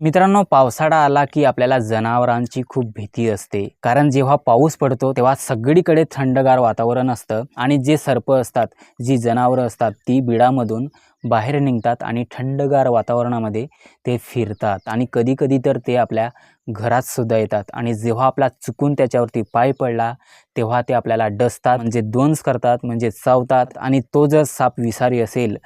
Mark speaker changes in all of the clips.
Speaker 1: मित्रांनो पावसाळा आला की आपल्याला जनावरांची खूप भीती असते. कारण जेव्हा पाऊस पडतो तेव्हा सगळीकडे थंडगार वातावरण असतं आणि जे सर्प असतात जी जनावरं असतात ती बिडामधून बाहेर निघतात आणि थंडगार वातावरणामध्ये ते फिरतात आणि कधीकधी तर ते आपल्या घरात सुद्धा येतात. आणि जेव्हा आपला चुकून त्याच्यावरती पाय पडला तेव्हा ते आपल्याला डसतात म्हणजे दोन्स करतात म्हणजे चावतात आणि तो जर साप विसारी असेल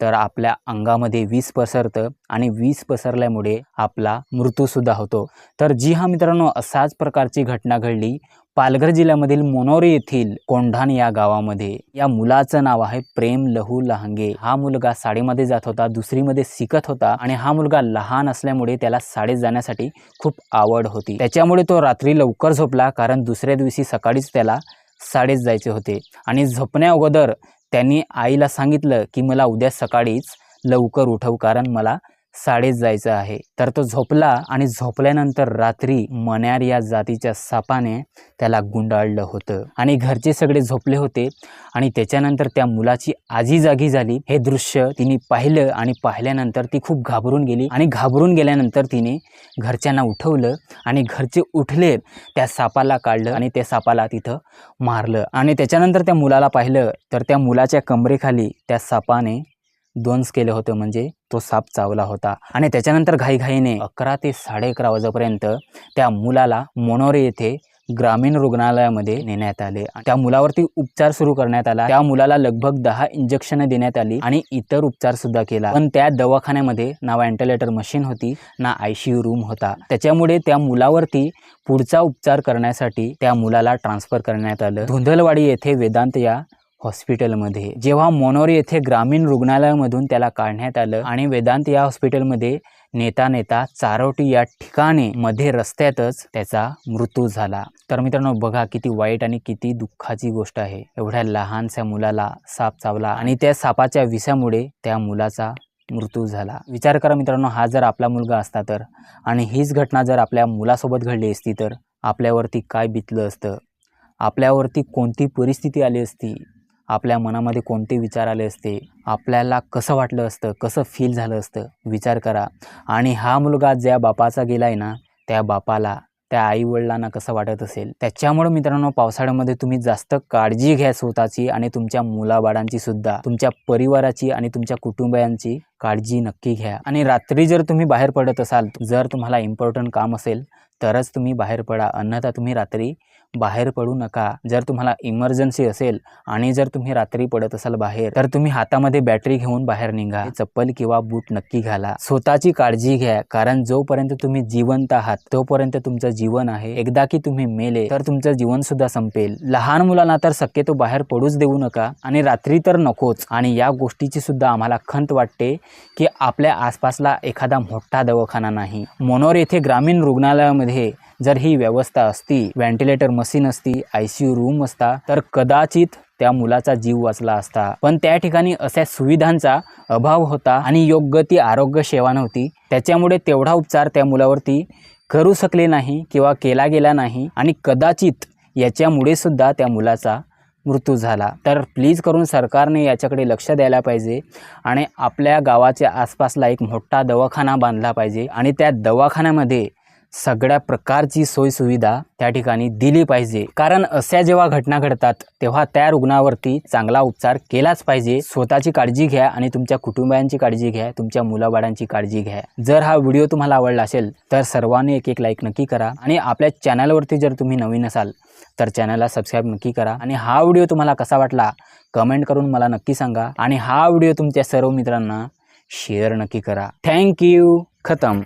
Speaker 1: तर आपल्या अंगामध्ये वीज पसरतं आणि वीज पसरल्यामुळे आपला मृत्यूसुद्धा होतो. तर जी हा मित्रांनो असाच प्रकारची घटना घडली पालघर जिल्ह्यामधील मोनोरी येथील कोंढाण या गावामध्ये. या मुलाचं नाव आहे प्रेम लहू लहांगे. हा मुलगा साडीमध्ये जात होता दुसरीमध्ये शिकत होता आणि हा मुलगा लहान असल्यामुळे त्याला शाळेत जाण्यासाठी खूप आवड होती. त्याच्यामुळे तो रात्री लवकर झोपला कारण दुसऱ्या दिवशी सकाळीच त्याला साडीत जायचे होते. आणि झोपण्या अगोदर त्यांनी आईला सांगितलं की मला उद्या सकाळीच लवकर उठव कारण मला साडेत जायचं आहे. तर तो झोपला आणि झोपल्यानंतर रात्री मण्यार या जातीच्या सापाने त्याला गुंडाळलं होतं. आणि घरचे सगळे झोपले होते आणि त्याच्यानंतर त्या मुलाची आजी जागी झाली. हे दृश्य तिने पाहिलं आणि पाहिल्यानंतर ती खूप घाबरून गेली आणि घाबरून गेल्यानंतर तिने घरच्यांना उठवलं आणि घरचे उठले त्या सापाला काढलं आणि त्या सापाला तिथं मारलं. आणि त्याच्यानंतर त्या मुलाला पाहिलं तर त्या मुलाच्या कमरेखाली त्या सापाने दोन्स केले होते म्हणजे तो साप चावला होता. आणि त्याच्यानंतर घाईघाईने अकरा ते साडे अकरा वाजेपर्यंत त्या मुलाला मोनोरे येथे ग्रामीण रुग्णालयामध्ये नेण्यात आले. त्या मुलावरती उपचार सुरू करण्यात आला. त्या मुलाला लगभग दहा इंजेक्शन देण्यात आली आणि इतर उपचार सुद्धा केला. पण त्या दवाखान्यामध्ये ना व्हेंटिलेटर मशीन होती ना आयसीयू रूम होता. त्याच्यामुळे त्या मुलावरती पुढचा उपचार करण्यासाठी त्या मुलाला ट्रान्सफर करण्यात आलं. धुंदलवाडी येथे वेदांत या हॉस्पिटलमध्ये. जेव्हा मोनोरी येथे ग्रामीण रुग्णालयामधून त्याला काढण्यात आलं आणि वेदांत या हॉस्पिटलमध्ये नेता नेता चारोटी या ठिकाणी मध्ये रस्त्यातच त्याचा मृत्यू झाला. तर मित्रांनो बघा किती वाईट आणि किती दुःखाची गोष्ट आहे. एवढ्या लहानशा मुलाला साप चावला आणि त्या सापाच्या विषामुळे त्या मुलाचा मृत्यू झाला. विचार करा मित्रांनो हा जर आपला मुलगा असता तर आणि हीच घटना जर आपल्या मुलासोबत घडली असती तर आपल्यावरती काय बितलं असतं? आपल्यावरती कोणती परिस्थिती आली असती? आपल्या मनामध्ये कोणते विचार आले असते आपल्याला कसं वाटलं असतं कसं फील झालं असतं विचार करा. आणि हा मुलगा ज्या बापाचा गेला आहे ना त्या बापाला त्या आईवडिलांना कसं वाटत असेल त्याच्यामुळं मित्रांनो पावसाळ्यामध्ये तुम्ही जास्त काळजी घ्या स्वतःची आणि तुमच्या मुलाबाळांची सुद्धा. तुमच्या परिवाराची आणि तुमच्या कुटुंबियांची काळजी नक्की घ्या. आणि रात्री जर तुम्ही बाहेर पडत असाल जर तुम्हाला इम्पॉर्टंट काम असेल तरच तुम्ही बाहेर पडा. अन्यथा तुम्ही रात्री बाहेर पडू नका. जर तुम्हाला इमर्जन्सी असेल आणि जर तुम्ही रात्री पडत असाल बाहेर तर तुम्ही हातामध्ये बॅटरी घेऊन बाहेर निघा. चप्पल किंवा बूट नक्की घाला. स्वतःची काळजी घ्या कारण जोपर्यंत तुम्ही जिवंत आहात तोपर्यंत तुमचं जीवन आहे. एकदा की तुम्ही मेले तर तुमचं जीवन सुद्धा संपेल. लहान मुलांना तर शक्यतो बाहेर पडूच देऊ नका आणि रात्री तर नकोच. आणि या गोष्टीची सुद्धा आम्हाला खंत वाटते की आपल्या आसपासला एखादा मोठा दवाखाना नाही. मोनोर येथे ग्रामीण रुग्णालयामध्ये जर ही व्यवस्था असती व्हेंटिलेटर मशीन असती आय सी यू रूम असता तर कदाचित त्या मुलाचा जीव वाचला असता. पण त्या ठिकाणी अशा सुविधांचा अभाव होता आणि योग्य ती आरोग्य सेवा नव्हती. त्याच्यामुळे तेवढा उपचार त्या मुलावरती करू शकले नाही किंवा केला गेला नाही आणि कदाचित याच्यामुळे सुद्धा त्या मुलाचा मृत्यू झाला. तर प्लीज करून सरकारने याच्याकडे लक्ष द्यायला पाहिजे आणि आपल्या गावाच्या आसपासला एक मोठा दवाखाना बांधला पाहिजे आणि त्या दवाखान्यामध्ये सगळ्या प्रकारची सोयीसुविधा त्या ठिकाणी दिली पाहिजे. कारण अशा जेव्हा घटना घडतात तेव्हा त्या रुग्णावरती चांगला उपचार केलाच पाहिजे. स्वतःची काळजी घ्या आणि तुमच्या कुटुंबियांची काळजी घ्या तुमच्या मुलाबाळांची काळजी घ्या. जर हा व्हिडिओ तुम्हाला आवडला असेल तर सर्वांनी एक एक लाईक नक्की करा आणि आपल्या चॅनलवरती जर तुम्ही नवीन असाल तर चॅनलला सबस्क्राईब नक्की करा. आणि हा व्हिडिओ तुम्हाला कसा वाटला कमेंट करून मला नक्की सांगा. आणि हा व्हिडिओ तुमच्या सर्व मित्रांना शेअर नक्की करा. थँक्यू खतम.